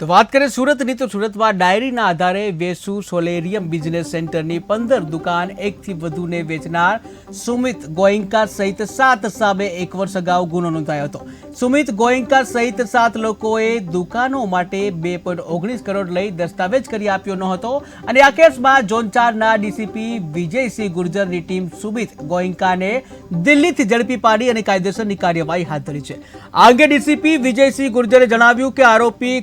તો વાત કરીએ સુરતની, તો સુરતમાં ડાયરીના આધારે વેસુ સોલેરિયમ બિઝનેસ સેન્ટરની પંદર દુકાન એકથી વધુને વેચનાર સુમિત ગોયંકા સહિત સાત સામે એક વર્ષ અગાઉ ગુનો નોંધાયો હતો. સુમિત ગોયંકા સહિત સાત લોકોએ દુકાનો માટે બે પોઈન્ટ ઓગણીસ કરોડ લઈ દસ્તાવેજ કરી આપ્યો ન હતો અને આ કેસમાં ઝોન ચારના ડીસીપી વિજયસિંહ ગુર્જરની ટીમ સુમિત ગોયંકાને દિલ્હીથી ઝડપી પાડી અને કાયદેસરની કાર્યવાહી હાથ ધરી છે. આ અંગે ડીસીપી વિજયસિંહ ગુર્જરે જણાવ્યું કે આરોપી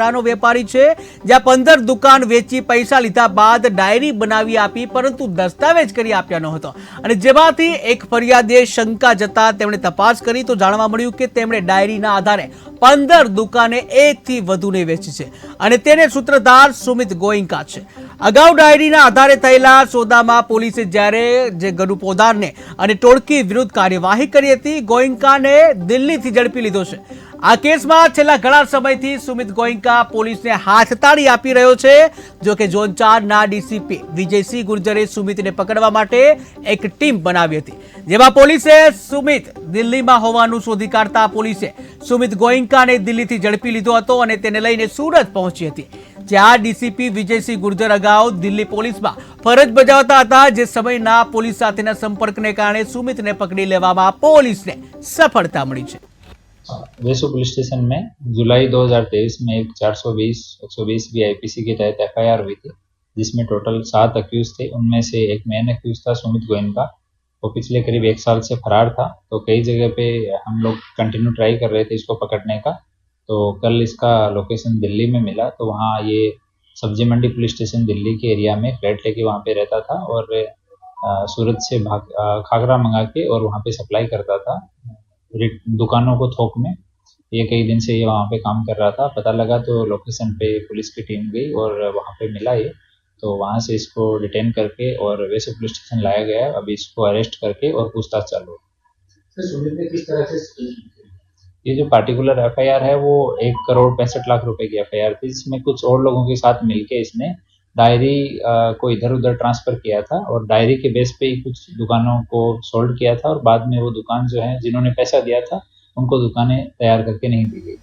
ખાખરાનો વેપારી છે, જ્યાં પંદર દુકાન વેચી પૈસા લીધા બાદ ડાયરી બનાવી આપી, પરંતુ દસ્તાવેજ કરી આપ્યા ન હતો અને જેમાંથી એક ફરિયાદે શંકા જતા તેમણે તપાસ કરી તો જાણવા મળ્યું કે તેમણે ડાયરીના આધારે પંદર દુકાને એકથી વધુને વેચી છે. અને તેને સૂત્રધાર સુમિત ગોયંકા છે. અગાઉ ડાયરીના આધારે થયેલા સોદામાં પોલીસે જ્યારે જે ગરુ પોદારને અને ટોળકી વિરુદ્ધ કાર્યવાહી કરી હતી, ગોયંકાને દિલ્હીથી ઝડપી લીધો છે. આ કેસમાં છેલ્લા ઘણા સમયથી સુમિત ગોયંકા પોલીસને હાથતાળી આપી રહ્યો છે. જો કે ઝોન ચારના ડીસીપી વિજયસિંહ ગુર્જરે સુમિતને પકડવા માટે એક ટીમ બનાવી હતી. જેમાં પોલીસે સુમિત દિલ્હીમાં હોવાનું શોધી કાઢતા પોલીસે સુમિત ગોયંકાને દિલ્હીથી ઝડપી લીધો હતો અને તેને લઈને સુરત પહોંચી હતી. જ્યાં ડીસીપી વિજયસિંહ ગુર્જર અગાઉ દિલ્હી પોલીસમાં ફરજ બજાવતા હતા જે સમયના પોલીસ સાથેના સંપર્કને કારણે સુમિતને પકડી લેવામાં પોલીસને સફળતા મળી છે. वेसु पुलिस स्टेशन में जुलाई 2023 में एक 420 120 बी आईपीसी के तहत एफआईआर हुई थी, जिसमें टोटल सात अक्यूज थे। उनमें से एक मेन अक्यूज था, सुमित गोयन का। वो पिछले करीब एक साल से फरार था। तो कई जगह पे हम लोग कंटिन्यू ट्राई कर रहे थे इसको पकड़ने का। तो कल इसका लोकेशन दिल्ली में मिला। तो वहाँ ये सब्ज़ी मंडी पुलिस स्टेशन दिल्ली के एरिया में फ्लैट लेके वहाँ पे रहता था और सूरत से भाग खागरा मंगा के और वहाँ पे सप्लाई करता था। दुकानों को थोक में। ये कई दिन से ये वहाँ पे काम कर रहा था। पता लगा तो लोकेशन पे पुलिस की टीम गई और वहाँ पे मिला ये। तो वहाँ से इसको डिटेन करके और वैसे पुलिस स्टेशन लाया गया है। अभी इसको अरेस्ट करके और पूछताछ चालू किस तरह से? ये जो पार्टिकुलर एफआईआर है वो एक करोड़ पैंसठ लाख रुपए की एफआईआर थी जिसमें कुछ और लोगों के साथ मिलके इसने डायरी को इधर उधर ट्रांसफ़र किया था और डायरी के बेस पे ही कुछ दुकानों को सोल्ड किया था और बाद में वो दुकान जो है, जिन्होंने पैसा दिया था, उनको दुकानें तैयार करके नहीं दी गई